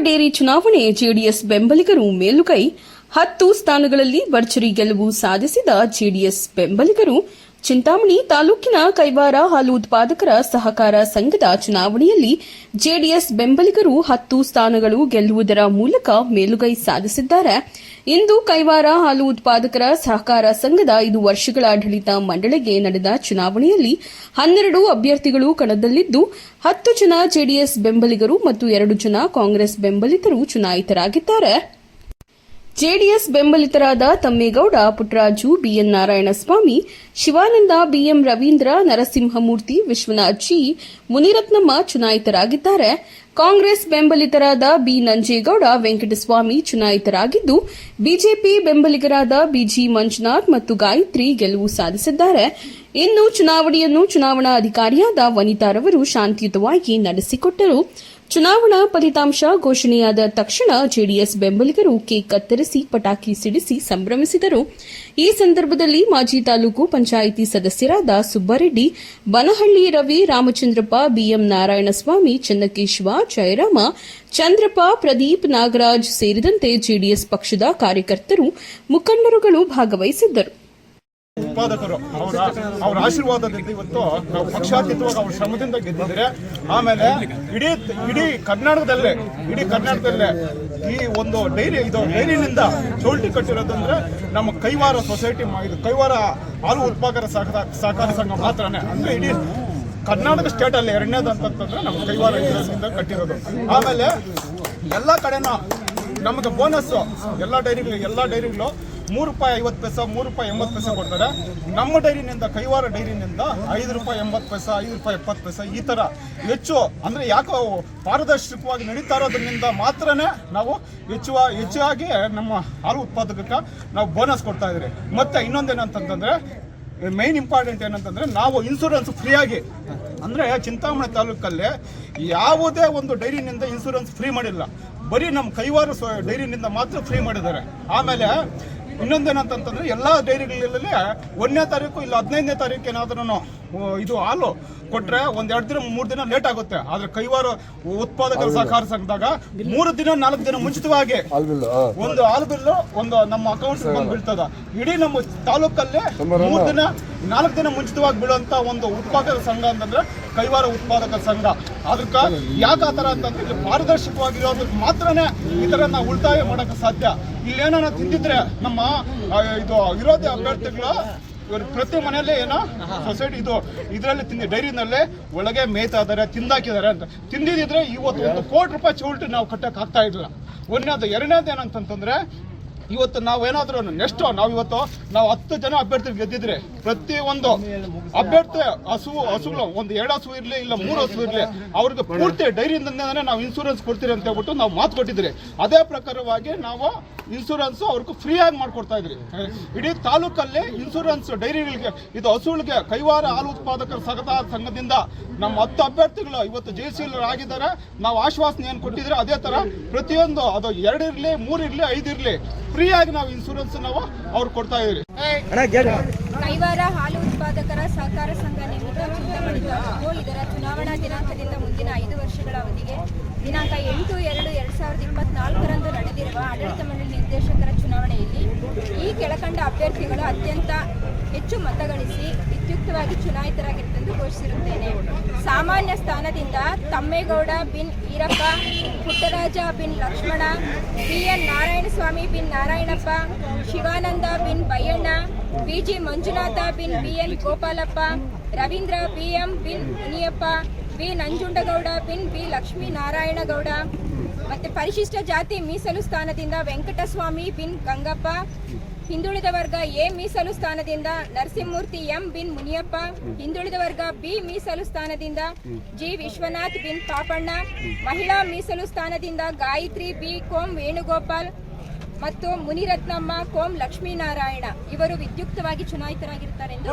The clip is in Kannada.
ಡೇರಿ ಚುನಾವಣೆ ಜೆಡಿಎಸ್ ಬೆಂಬಲಿಗರು ಮೇಲುಗೈ ಹತ್ತು ಸ್ಥಾನಗಳಲ್ಲಿ ಭರ್ಜರಿ ಗೆಲುವು ಸಾಧಿಸಿದ ಜೆಡಿಎಸ್ ಬೆಂಬಲಿಗರು ಚಿಂತಾಮಣಿ ತಾಲೂಕಿನ ಕೈವಾರ ಹಾಲು ಉತ್ಪಾದಕರ ಸಹಕಾರ ಸಂಘದ ಚುನಾವಣೆಯಲ್ಲಿ ಜೆಡಿಎಸ್ ಬೆಂಬಲಿಗರು ಹತ್ತು ಸ್ಥಾನಗಳು ಗೆಲ್ಲುವುದರ ಮೂಲಕ ಮೇಲುಗೈ ಸಾಧಿಸಿದ್ದಾರೆ. ಇಂದು ಕೈವಾರ ಹಾಲು ಉತ್ಪಾದಕರ ಸಹಕಾರ ಸಂಘದ ಐದು ವರ್ಷಗಳ ಆಡಳಿತ ಮಂಡಳಿಗೆ ನಡೆದ ಚುನಾವಣೆಯಲ್ಲಿ ಹನ್ನೆರಡು ಅಭ್ಯರ್ಥಿಗಳು ಕಣದಲ್ಲಿದ್ದು, ಹತ್ತು ಜನ ಜೆಡಿಎಸ್ ಬೆಂಬಲಿಗರು ಮತ್ತು ಎರಡು ಜನ ಕಾಂಗ್ರೆಸ್ ಬೆಂಬಲಿತರು ಚುನಾಯಿತರಾಗಿದ್ದಾರೆ. JDS ಬೆಂಬಲಿತರಾದ Thammegowda, Puttaraju, BN Narayanaswamy, Shivananda, BM Ravindra, Narasimhamurthy, Vishwanath G, Muniratnamma ಚುನಾಯಿತರಾಗಿದ್ದಾರೆ. Congress ಬೆಂಬಲಿತರಾದ ಬಿ ನಂಜೇಗೌಡ, ವೆಂಕಟಸ್ವಾಮಿ ಚುನಾಯಿತರಾಗಿದ್ದು, ಬಿಜೆಪಿ ಬೆಂಬಲಿಗರಾದ ಬಿಜಿ ಮಂಜುನಾಥ್ ಮತ್ತು ಗಾಯತ್ರಿ ಗೆಲುವು ಸಾಧಿಸಿದ್ದಾರೆ. ಇನ್ನು ಚುನಾವಣೆಯನ್ನು ಚುನಾವಣಾ ಅಧಿಕಾರಿಯಾದ ವನಿತಾರವರು ಶಾಂತಿಯುತವಾಗಿ ನಡೆಸಿಕೊಟ್ಟರು. ಚುನಾವಣಾ ಫಲಿತಾಂಶ ಘೋಷಣೆಯಾದ ತಕ್ಷಣ ಜೆಡಿಎಸ್ ಬೆಂಬಲಿಗರು ಕೇಕ್ ಕತ್ತರಿಸಿ ಪಟಾಕಿ ಸಿಡಿಸಿ ಸಂಭ್ರಮಿಸಿದರು. ಈ ಸಂದರ್ಭದಲ್ಲಿ ಮಾಜಿ ತಾಲೂಕು ಪಂಚಾಯಿತಿ ಸದಸ್ಯರಾದ ಸುಬ್ಬಾರೆಡ್ಡಿ, ಬನಹಳ್ಳಿ ರವಿ, ರಾಮಚಂದ್ರಪ್ಪ, ಬಿಎಂ ನಾರಾಯಣಸ್ವಾಮಿ, ಚನ್ನಕೇಶ್ವ, ಜಯರಾಮ, ಚಂದ್ರಪ್ಪ, ಪ್ರದೀಪ್ ನಾಗರಾಜ್ ಸೇರಿದಂತೆ ಜೆಡಿಎಸ್ ಪಕ್ಷದ ಕಾರ್ಯಕರ್ತರು ಮುಖಂಡರುಗಳು ಭಾಗವಹಿಸಿದ್ದರು. ಉತ್ಪಾದಕರು. ಅವರ ಅವರ ಆಶೀರ್ವಾದದಿಂದ ಇವತ್ತು ನಾವು ಪಕ್ಷಾತೀತವಾಗಿ ಅವ್ರ ಶ್ರಮದಿಂದ ಗೆದ್ದಿದ್ರೆ, ಆಮೇಲೆ ಇಡೀ ಇಡೀ ಕರ್ನಾಟಕದಲ್ಲೇ ಇಡೀ ಕರ್ನಾಟಕದಲ್ಲೇ ಈ ಒಂದು ಡೈರಿ ಇದು ಡೈರಿನಿಂದ ಚೌಲ್ಟಿ ಕಟ್ಟಿರೋದಂದ್ರೆ ನಮ್ಮ ಕೈವಾರ ಸೊಸೈಟಿ ಇದು ಕೈವಾರ ಹಾಲು ಉತ್ಪಾದಕರ ಸಹಕಾರ ಸಂಘ ಮಾತ್ರನೇ. ಅಂದ್ರೆ ಇಡೀ ಕರ್ನಾಟಕ ಸ್ಟೇಟ್ ಅಲ್ಲಿ ಎರಡನೇದು ಅಂತಂತಂದ್ರೆ ನಮ್ಮ ಕೈವಾರ ಇಂದ ಕಟ್ಟಿರೋದು. ಆಮೇಲೆ ಎಲ್ಲ ಕಡೆನೂ ನಮಗೆ ಬೋನಸ್ಸು ಎಲ್ಲ ಡೈರಿಗಳು ಎಲ್ಲ ಡೈರಿಗಳು ಮೂರು ರೂಪಾಯಿ ಐವತ್ತು ಪೈಸೆ, ಮೂರು ರೂಪಾಯಿ ಎಂಬತ್ತು ಪೈಸೆ ಕೊಡ್ತಾರೆ. ನಮ್ಮ ಡೈರಿನಿಂದ ಕೈವಾರ ಡೈರಿನಿಂದ ಐದು ರೂಪಾಯಿ ಎಂಬತ್ತು ಪೈಸೆ, ಐದು ರೂಪಾಯಿ ಎಪ್ಪತ್ತು ಪೈಸೆ ಈ ಥರ ಹೆಚ್ಚು, ಅಂದರೆ ಯಾಕೋ ಪಾರದರ್ಶಕವಾಗಿ ನಡೀತಾ ಇರೋದ್ರಿಂದ ಮಾತ್ರನೇ ನಾವು ಹೆಚ್ಚು ಹೆಚ್ಚಾಗಿ ನಮ್ಮ ಹಾಲು ಉತ್ಪಾದಕಕ್ಕೆ ನಾವು ಬೋನಸ್ ಕೊಡ್ತಾ ಇದ್ರಿ ಮತ್ತು ಇನ್ನೊಂದೇನಂತಂತಂದರೆ ಮೈನ್ ಇಂಪಾರ್ಟೆಂಟ್ ಏನಂತಂದರೆ ನಾವು ಇನ್ಸೂರೆನ್ಸ್ ಫ್ರೀಯಾಗಿ ಅಂದರೆ ಚಿಂತಾಮಣಿ ತಾಲೂಕಲ್ಲಿ ಯಾವುದೇ ಒಂದು ಡೈರಿನಿಂದ ಇನ್ಸೂರೆನ್ಸ್ ಫ್ರೀ ಮಾಡಿಲ್ಲ. ಬರೀ ನಮ್ಮ ಕೈವಾರ ಡೈರಿನಿಂದ ಮಾತ್ರ ಫ್ರೀ ಮಾಡಿದ್ದಾರೆ. ಆಮೇಲೆ ಇನ್ನೊಂದೇನಂತಂತಂದ್ರೆ ಎಲ್ಲ ಡೈರಿಗಳಲ್ಲಿ ಒಂದನೇ ತಾರೀಕು ಇಲ್ಲ ಹದಿನೈದನೇ ತಾರೀಕು ಏನಾದ್ರೂ ಇದು ಹಾಲು ಕೊಟ್ರೆ ಒಂದ್ ಎರಡು ದಿನ ಮೂರು ದಿನ ಲೇಟ್ ಆಗುತ್ತೆ. ಆದ್ರೆ ಕೈವಾರ ಉತ್ಪಾದಕರ ಸಹಕಾರ ಸಂಘದಾಗ ಮೂರು ದಿನ ನಾಲ್ಕು ದಿನ ಮುಂಚಿತವಾಗಿ ಒಂದು ಹಾಲು ಬಿಲ್ಲು ಒಂದು ನಮ್ಮ ಅಕೌಂಟ್ ಬಂದು ಬೀಳ್ತದ. ಇಡೀ ನಮ್ಮ ತಾಲೂಕಲ್ಲಿ ಮೂರು ದಿನ ನಾಲ್ಕು ದಿನ ಮುಂಚಿತವಾಗಿ ಬೀಳುವಂತ ಒಂದು ಉತ್ಪಾದಕ ಸಂಘ ಅಂತಂದ್ರೆ ಕೈವಾರ ಉತ್ಪಾದಕ ಸಂಘ. ಅದಕ್ಕ ಯಾಕೆ ಆತರ ಅಂತಂದ್ರೆ ಇಲ್ಲಿ ಪಾರದರ್ಶಕವಾಗಿರೋದಕ್ಕೆ ಮಾತ್ರನೇ ಈ ತರ ನಾವು ಉಳಿತಾಯ ಮಾಡಕ್ಕೆ ಸಾಧ್ಯ. ಇಲ್ಲೇನ ತಿಂದಿದ್ರೆ ನಮ್ಮ ಇದು ವಿರೋಧಿ ಅಭ್ಯರ್ಥಿಗಳು ಇವರು ಪ್ರತಿ ಮನೆಯಲ್ಲೇ ಏನೋ ಸೊಸೈಟಿ ಇದು ಇದರಲ್ಲಿ ತಿಂದಿ ಡೈರಿನಲ್ಲೇ ಒಳಗೆ ಮೇಯ್ತಾ ಇದ್ದಾರೆ ತಿಂದಾಕಿದ್ದಾರೆ ಅಂತ. ತಿಂದಿದ್ರೆ ಇವತ್ತು ಒಂದು ಕೋಟಿ ರೂಪಾಯಿ ಚೌಲ್ಟಿ ನಾವು ಕಟ್ಟಕ್ಕೆ ಆಗ್ತಾ ಇರಲಿಲ್ಲ ಒಂದನೇದು ಎರಡನೇದು ಏನಂತಂತಂದ್ರೆ ಇವತ್ತು ನಾವೇನಾದ್ರೂ ನೆಕ್ಸ್ಟ್ ನಾವು ಇವತ್ತು ನಾವು ಹತ್ತು ಜನ ಅಭ್ಯರ್ಥಿ ಗೆದ್ದಿದ್ರೆ ಪ್ರತಿ ಒಂದು ಅಭ್ಯರ್ಥಿ ಹಸು, ಹಸುಗಳು, ಒಂದು ಎರಡು ಹಸು ಇರಲಿ ಇಲ್ಲ ಮೂರು ಹಸು ಇರಲಿ, ಅವ್ರಿಗೆ ಪೂರ್ತಿ ಡೈರಿಯಿಂದನೇ ನಾವು ಇನ್ಸೂರೆನ್ಸ್ ಕೊಡ್ತೀರಿ ಅಂತ ಹೇಳ್ಬಿಟ್ಟು ನಾವು ಮಾತು ಕೊಟ್ಟಿದ್ರಿ. ಅದೇ ಪ್ರಕಾರವಾಗಿ ನಾವು ಇನ್ಸೂರೆನ್ಸ್ ಅವ್ರಿಗೆ ಫ್ರೀ ಆಗಿ ಮಾಡ್ಕೊಡ್ತಾ ಇದ್ರಿ. ಇಡೀ ತಾಲೂಕಲ್ಲಿ ಇನ್ಸೂರೆನ್ಸ್ ಡೈರಿಗಳಿಗೆ, ಇದು ಹಸುಗಳಿಗೆ ಕೈವಾರ ಹಾಲು ಉತ್ಪಾದಕರ ಸಂಘದ ಸಂಘದಿಂದ ನಮ್ಮ ಹತ್ತು ಅಭ್ಯರ್ಥಿಗಳು ಇವತ್ತು ಜಯಶೀಲರು ಆಗಿದ್ದಾರೆ. ನಾವು ಆಶ್ವಾಸನೆ ಏನು ಕೊಟ್ಟಿದ್ರೆ ಅದೇ ತರ ಪ್ರತಿಯೊಂದು ಅದು ಎರಡು ಇರಲಿ, ಮೂರು ಇರಲಿ, ಐದು ಇರಲಿ ಫ್ರೀಯಾಗಿ ನಾವು ಇನ್ಸೂರೆನ್ಸ್ ನಾವು ಅವ್ರು ಕೊಡ್ತಾ ಇದೀವಿ ಕೈವಾರ ಹಾಲು ಉತ್ಪಾದಕರ ಸಹಕಾರ ಸಂಘ ನಿಮಿತ್ತ ಚಿಂತಾಮಣಿ ತಾಲೂಕು ಇದರ ಚುನಾವಣಾ ದಿನಾಂಕದಿಂದ ಮುಂದಿನ ಐದು ವರ್ಷಗಳ ಅವಧಿಗೆ ದಿನಾಂಕ ಎಂಟು ಎರಡು ಎರಡ್ ಸಾವಿರದ ಇಪ್ಪತ್ನಾಲ್ಕರಂದು ನಡೆದಿರುವ ಆಡಳಿತ ಮಂಡಳಿ ನಿರ್ದೇಶಕರ ಚುನಾವಣೆಯಲ್ಲಿ ಈ ಕೆಳಕಂಡ ಅಭ್ಯರ್ಥಿಗಳು ಅತ್ಯಂತ ಹೆಚ್ಚು ಮತ ವಿದ್ಯುಕ್ತವಾಗಿ ಚುನಾಯಿತರಾಗಿರುತ್ತೆಂದು ಘೋಷಿಸಿರುತ್ತೇನೆ. ಸಾಮಾನ್ಯ ಸ್ಥಾನದಿಂದ ತಮ್ಮೇಗೌಡ ಬಿನ್ ಈರಪ್ಪ, ಪುಟ್ಟರಾಜ ಬಿನ್ ಲಕ್ಷ್ಮಣ, ಬಿ ಎನ್ ನಾರಾಯಣಸ್ವಾಮಿ ಬಿನ್ ನಾರಾಯಣಪ್ಪ, ಶಿವಾನಂದ ಬಿನ್ Byanna B G Manjunatha bin B N Gopalappa, Ravindra B M bin Muniyappa, B Nanjundagowda ಬಿನ್ ಬಿ ಲಕ್ಷ್ಮೀ ನಾರಾಯಣಗೌಡ ಮತ್ತು ಪರಿಶಿಷ್ಟ ಜಾತಿ ಮೀಸಲು ಸ್ಥಾನದಿಂದ ವೆಂಕಟಸ್ವಾಮಿ ಬಿನ್ ಗಂಗಪ್ಪ ಹಿಂದುಳಿದ ವರ್ಗ ಎ ಮೀಸಲು ಸ್ಥಾನದಿಂದ ನರಸಿಂಹಮೂರ್ತಿ ಎಂ ಬಿನ್ ಮುನಿಯಪ್ಪ, ಹಿಂದುಳಿದ ವರ್ಗ ಬಿ ಮೀಸಲು ಸ್ಥಾನದಿಂದ ಜಿ ವಿಶ್ವನಾಥ್ ಬಿನ್ ಪಾಪಣ್ಣ, ಮಹಿಳಾ ಮೀಸಲು ಸ್ಥಾನದಿಂದ ಗಾಯತ್ರಿ ಬಿ ಕೋಂ ವೇಣುಗೋಪಾಲ್ ಮತ್ತು ಮುನಿರತ್ನಮ್ಮ ಕೋಂ ಲಕ್ಷ್ಮೀನಾರಾಯಣ ಇವರು ವಿದ್ಯುಕ್ತವಾಗಿ ಚುನಾಯಿತರಾಗಿರ್ತಾರೆ ಎಂದು.